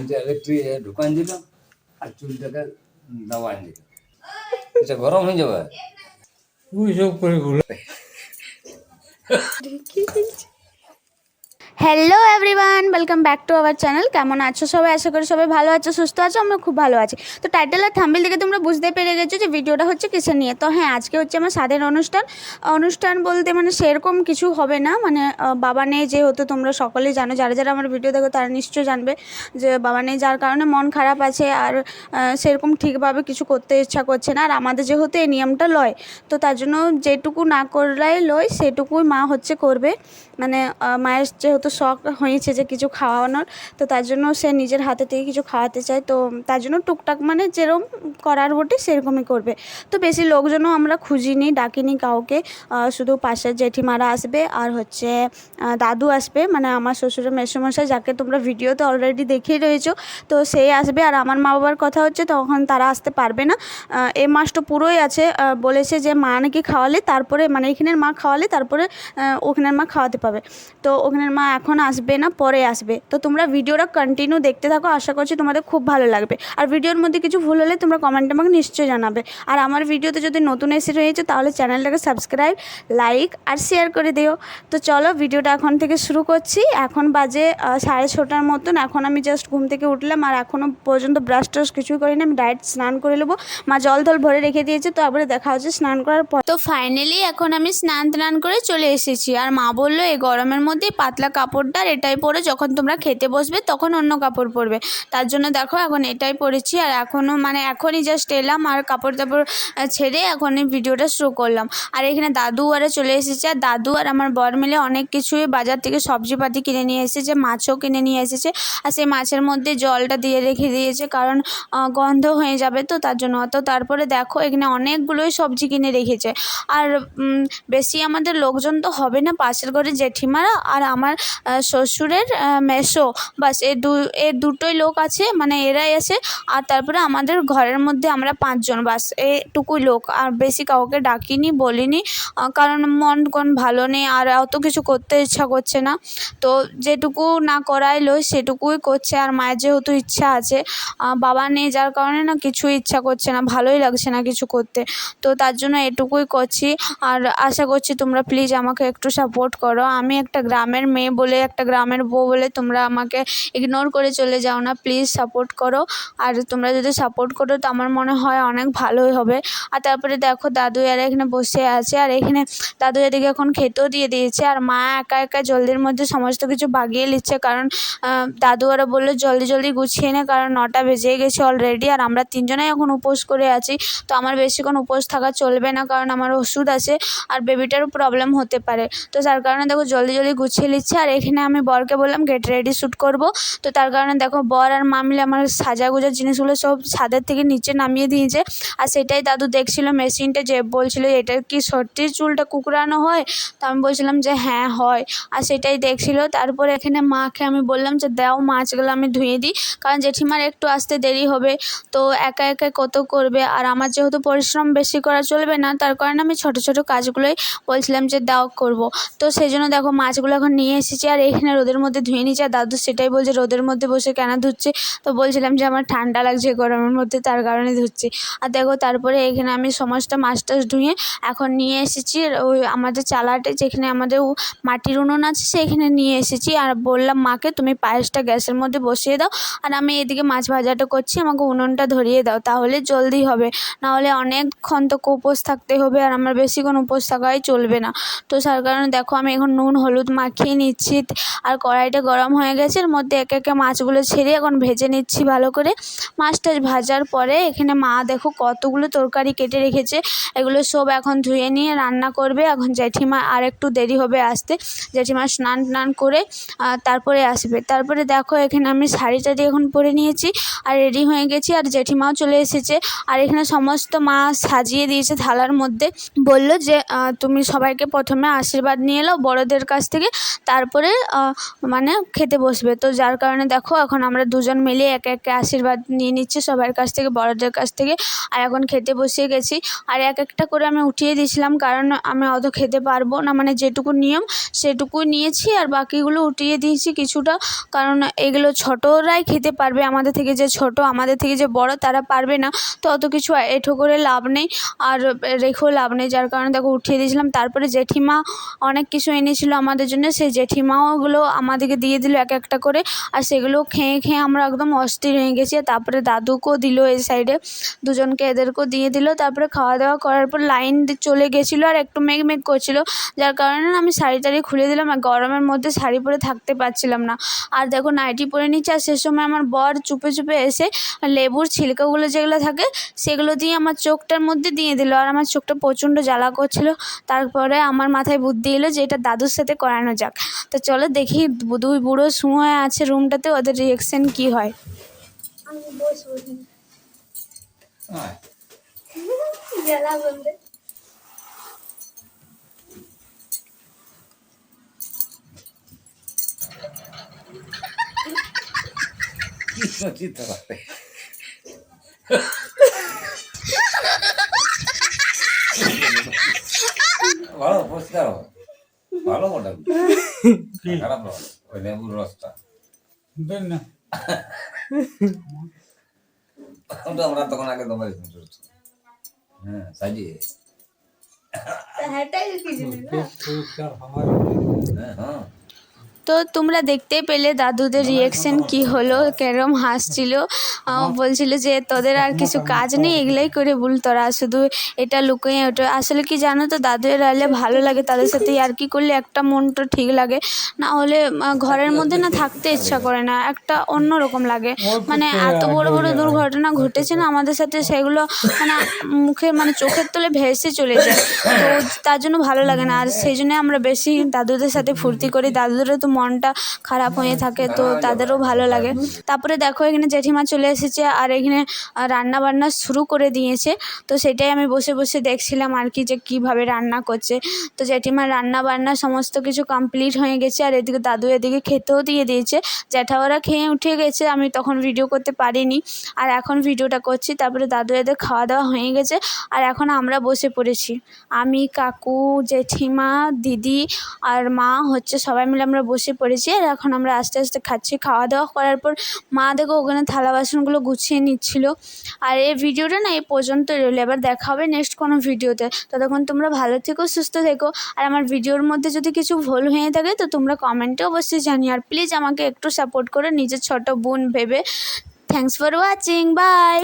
এটা ইলেকট্রিক ঢুকান দিল আর চুলটাকে দাবান দিল এটা গরম হয়ে যাবে ওই সব করে ঘুরে hello everyone welcome back to our channel কেমন আছো সবাই? আশা করি সবাই ভালো আছো, সুস্থ আছো আমরা খুব ভালো আছি। তো টাইটেল আর থাম্বেল দেখে তোমরা বুঝতে পেরে গেছো যে ভিডিওটা হচ্ছে কিসের নিয়ে। তো হ্যাঁ আজকে হচ্ছে আমার স্বাদের অনুষ্ঠান। অনুষ্ঠান বলতে মানে সেরকম কিছু হবে না। মানে বাবা নেই যেহেতু তোমরা সকলেই জানো। যারা যারা আমার ভিডিও দেখো, তারা নিশ্চয়ই জানবে যে বাবা নেই যার কারণে মন খারাপ আছে আর সেরকম ঠিকভাবে কিছু করতে ইচ্ছা করছে না। আর আমাদের যেহেতু এই নিয়মটা লয়, তো তার জন্য যেটুকু না করলাই লয়, সেটুকুই মা হচ্ছে করবে। মানে মায়ের যেহেতু শখ হয়েছে যে কিছু খাওয়ানোর, তো তার জন্য সে নিজের হাতে থেকে কিছু খাওয়াতে চায়। তো তার জন্য টুকটাক মানে যেরকম করার বটে সেরকমই করবে। তো বেশি লোকজনও আমরা খুঁজিনি, ডাকিনি কাউকে। শুধু পাশের জেঠিমারা আসবে আর হচ্ছে দাদু আসবে। মানে আমার শ্বশুরের মেসোমশাই যাকে তোমরা ভিডিওতে অলরেডি দেখেই রয়েছো, তো সেই আসবে। আর আমার মা বাবার কথা হচ্ছে তখন তারা আসতে পারবে না। এ মাসটা পুরোই আছে। বলেছে যে মা নাকি খাওয়ালে, তারপরে মানে এখানের মা খাওয়ালে, তারপরে ওখানের মা খাওয়াতে পাবে। তো ওখানের মা এখন আসবে না, পরে আসবে। তো তোমরা ভিডিওটা কন্টিনিউ দেখতে থাকো, আশা করছি তোমাদের খুব ভালো লাগবে। আর ভিডিওর মধ্যে কিছু ভুল হলে তোমরা কমেন্টে আমাকে নিশ্চয়ই জানাবে। আর আমার ভিডিওতে যদি নতুন এসে রয়েছে, তাহলে চ্যানেলটাকে সাবস্ক্রাইব লাইক আর শেয়ার করে দিও। তো চলো ভিডিওটা এখন থেকে শুরু করছি। এখন বাজে সাড়ে ছটার মতন। এখন আমি জাস্ট ঘুম থেকে উঠলাম আর এখনও পর্যন্ত ব্রাশ ট্রাশ কিছুই করিনি। আমি ডাইরেক্ট স্নান করে নেব। মা জল টল ভরে রেখে দিয়েছে, তো আবার দেখা হচ্ছে স্নান করার পর। তো ফাইনালি এখন আমি স্নান টান করে চলে এসেছি। আর মা বলল, এই গরমের মধ্যে পাতলা কাপড়টা আর এটাই পরে যখন তোমরা খেতে বসবে তখন অন্য কাপড় পরবে। তার জন্য দেখো এখন এটাই পরেছি আর এখনও মানে এখনই জাস্ট এলাম আর কাপড় তাপড় ছেড়ে এখন ভিডিওটা শুরু করলাম। আর এখানে দাদু আরে চলে এসেছে আর দাদু আর আমার বর মিলে অনেক কিছুই বাজার থেকে সবজিপাতি কিনে নিয়ে এসেছে, মাছও কিনে নিয়ে এসেছে। আর সেই মাছের মধ্যে জলটা দিয়ে রেখে দিয়েছে কারণ গন্ধ হয়ে যাবে তো তার জন্য। তো তারপরে দেখো এখানে অনেকগুলোই সবজি কিনে রেখেছে। আর বেশি আমাদের লোকজন তো হবে না, পাশের ঘরে জেঠিমারা আর আমার শ্বশুরের মেসো। বাস, এ দু, এ দুটোই লোক আছে মানে এরাই আছে। আর তারপরে আমাদের ঘরের মধ্যে আমরা পাঁচজন, বাস, এটুকুই লোক। আর বেশি কাউকে ডাকিনি, বলিনি কারণ মন কোন ভালো নেই, আর অত কিছু করতে ইচ্ছা করছে না। তো যেটুকু না করাইলো, সেটুকুই করছে। আর মায়ের যেহেতু ইচ্ছা আছে বাবা নেই, যার কারণে না কিছুই ইচ্ছা করছে না, ভালোই লাগছে না কিছু করতে। তো তার জন্য এটুকুই করছি। আর আশা করছি তোমরা প্লিজ আমাকে একটু সাপোর্ট করো। আমি একটা গ্রামের মেয়ে বলে একটা গ্রামের বউ বলে তোমরা আমাকে ইগনোর করে চলে যাও না প্লিজ সাপোর্ট করো। আর তোমরা যদি সাপোর্ট করো, তো আমার মনে হয় অনেক ভালোই হবে। আর তারপরে দেখো, দাদু আর এখানে বসে আছে। আর এখানে দাদু এদিকে এখন খেতেও দিয়ে দিয়েছে। আর মা একা একা জলদির মধ্যে সমস্ত কিছু বাগিয়ে নিচ্ছে। কারণ দাদু আরও বলল, জলদি জলদি গুছিয়ে নে, কারণ নটা বেজে গেছে অলরেডি আর আমরা তিনজনেই এখন উপোস করে আছি। তো আমার বেশিক্ষণ উপোস থাকা চলবে না, কারণ আমার ওষুধ আছে। আর বেবিটারও প্রবলেম হতে পারে। তো তার কারণে দেখো, জলদি জলদি গুছিয়ে নিচ্ছে। আর এখানে আমি বরকে বললাম গেট রেডি শ্যুট করব। তো তার কারণে দেখো, বর আর মা মিলে আমার সাজা গোজার জিনিসগুলো সব ছাদের থেকে নিচে নামিয়ে দিয়েছে। আর সেটাই দাদু দেখছিল, মেশিনটা যে বলছিল, এটা কি সত্যি চুলটা কুকরানো হয়? তো আমি বলছিলাম যে হ্যাঁ হয়। আর সেটাই দেখছিল। তারপরে এখানে মাকে আমি বললাম যে, দাও মাছগুলো আমি ধুয়ে দিই, কারণ জেঠিমার একটু আসতে দেরি হবে। তো একা একা কত করবে? আর আমার যেহেতু পরিশ্রম বেশি করা চলবে না, তার কারণে আমি ছোট ছোট কাজগুলোই বলছিলাম যে, দাও করব। তো সেই জন্য দেখো, মাছগুলো এখন নিয়ে এসেছি। আর এখানে রোদের মধ্যে ধুয়ে নিচ্ছে আর দাদু সেটাই বলছে, রোদের মধ্যে বসে কেন ধুচ্ছে? তো বলছিলাম যে আমার ঠান্ডা লাগছে গরমের মধ্যে, তার কারণে ধুচ্ছি। আর দেখো, তারপরে এখানে আমি সমস্ত মাছ টাছ ধুয়ে এখন নিয়ে এসেছি। ওই আমাদের চালাটে যেখানে আমাদের মাটির উনুন আছে সেইখানে নিয়ে এসেছি। আর বললাম, মাকে, তুমি পায়েসটা গ্যাসের মধ্যে বসিয়ে দাও। আর আমি এদিকে মাছ ভাজাটা করছি, আমাকে উনুনটা ধরিয়ে দাও। তাহলে জলদি হবে। নাহলে অনেকক্ষণ তো উপোস থাকতে হবে, আর আমার বেশিক্ষণ উপোস থাকাই চলবে না। তো তার কারণে দেখো, আমি এখন নুন, হলুদ মাখিয়ে নিচ্ছি। আর কড়াইটা গরম হয়ে গেছে, এর মধ্যে একে একে মাছগুলো ছেড়ে এখন ভেজে নিচ্ছি ভালো করে। মাছটা ভাজার পরে এখানে মা দেখো কতগুলো তরকারি কেটে রেখেছে। এগুলো সব এখন ধুয়ে নিয়ে রান্না করবে। এখন জেঠিমা আর একটু দেরি হবে আসতে। জেঠিমা স্নান টান করে তারপরে আসবে। তারপরে দেখো এখানে আমি শাড়ি টাড়ি এখন পরে নিয়েছি আর রেডি হয়ে গেছি আর জেঠিমাও চলে এসেছে। আর এখানে সমস্ত মা সাজিয়ে দিয়েছে থালার মধ্যে। বলল যে তুমি সবাইকে প্রথমে আশীর্বাদ নিয়ে এলো বড়দের কাছ থেকে। তারপরে করে মানে খেতে বসবে। তো যার কারণে দেখো, এখন আমরা দুজন মিলে একে একে আশীর্বাদ নিয়ে নিচ্ছি সবার কাছ থেকে, বড়দের কাছ থেকে। আর এখন খেতে বসিয়ে গেছি। আর এক একটা করে আমি উঠিয়ে দিয়েছিলাম, কারণ আমি অত খেতে পারব না। মানে যেটুকু নিয়ম, সেটুকু নিয়েছি। আর বাকিগুলো উঠিয়ে দিয়েছি কিছুটা। কারণ এগুলো ছোটরাই খেতে পারবে আমাদের থেকে, যে ছোট আমাদের থেকে যে বড়, তারা পারবে না। তো অত কিছু এঠো করে লাভ নেই। আর রেখেও লাভ নেই। যার কারণে দেখো, উঠিয়ে দিয়েছিলাম। তারপরে জেঠিমা অনেক কিছু এনেছিল আমাদের জন্য। সেই জেঠিমাও ওগুলো আমাদেরকে দিয়ে দিল এক একটা করে, আর সেগুলো খেয়ে খেয়ে আমরা একদম অস্থির হয়ে গেছি। তারপরে দাদুকেও দিল এই সাইডে দুজনকে এদেরকেও দিয়ে দিল। তারপরে খাওয়া দাওয়া করার পর লাইন চলে গেছিল আর একটু মেঘ মেঘ করছিল। যার কারণে আমি শাড়ি টাড়ি খুলে দিলাম আর গরমের মধ্যে শাড়ি পরে থাকতে পারছিলাম না। আর দেখো নাইটি পরে নিচ্ছে, আর সে সময় আমার বর চুপে চুপে এসে লেবুর ছিলকাগুলো যেগুলো থাকে, সেগুলো দিয়ে আমার চোখটার মধ্যে দিয়ে দিল। আর আমার চোখটা প্রচণ্ড জ্বালা করছিল। তারপরে আমার মাথায় বুদ্ধি এলো যে এটা দাদুর সাথে করানো যাক। তো চলো দেখি দুই বুড়ো শুয়ে আছে রুমটাতে ওদের রিয়েকশন কি হয়? ভালো পরিষ্কার ভালো মোটামুটি খারাপ নয়। ওই লেবুর রসটা। দেন না। ওটা আমরা তখন আগে তোমার হ্যাঁ সাজিয়ে। হওয়ার হ্যাঁ হ্যাঁ। তো তোমরা দেখতে পেলে দাদুদের রিয়েকশন কি হলো কেরম হাসছিল। আহ, বলছিল যে তোদের আর কিছু কাজ নেই এগুলাই করে বল তোরা শুধু এটা লুকিয়ে ওটা আসলে কি জানো তো দাদুদের এলে ভালো লাগে তাদের সাথে আর কি করলে একটা মনটা ঠিক লাগে। না হলে ঘরের মধ্যে না থাকতে ইচ্ছা করে না একটা অন্য রকম লাগে মানে এত বড় বড় দুর্ঘটনা ঘটেছে না আমাদের সাথে সেগুলো মানে মুখে মানে চোখের তলে ভেসে চলে যায়। তো তার জন্য ভালো লাগে না আর সেই জন্য আমরা বেশি দাদুদের সাথে ফুর্তি করি দাদুদেরও তো মনটা খারাপ হয়ে থাকে, তো তাদেরও ভালো লাগে। তারপরে দেখো এখানে জেঠিমা চলে এসেছে আর এখানে রান্না বান্না শুরু করে দিয়েছে। তো সেটাই আমি বসে বসে দেখছিলাম আর কি যে কীভাবে রান্না করছে। তো জেঠিমার রান্না বান্না সমস্ত কিছু কমপ্লিট হয়ে গেছে আর এদিকে দাদু এদিকে খেতেও দিয়ে দিয়েছে। জ্যাঠাওয়ারা খেয়ে উঠে গেছে, আমি তখন ভিডিও করতে পারিনি। আর এখন ভিডিওটা করছি, তারপরে দাদু এদের খাওয়া দাওয়া হয়ে গেছে। আর এখন আমরা বসে পড়েছি। আমি, কাকু, জেঠিমা, দিদি আর মা হচ্ছে সবাই মিলে আমরা বসে পড়েছি আর এখন আমরা আস্তে আস্তে খাচ্ছি। খাওয়া দাওয়া করার পর মা দেখো ওখানে থালা বাসনগুলো গুছিয়ে নিচ্ছিল। আর এই ভিডিওটা না এই পর্যন্ত রইল। এবার দেখা হবে নেক্সট কোনো ভিডিওতে। ততক্ষণ তোমরা ভালো থেকো, সুস্থ থেকো। আর আমার ভিডিওর মধ্যে যদি কিছু ভুল হয়ে থাকে তো তোমরা কমেন্টে অবশ্যই জানিও। আর প্লিজ আমাকে একটু সাপোর্ট করে নিজের ছোট বোন ভেবে। Thanks for watching by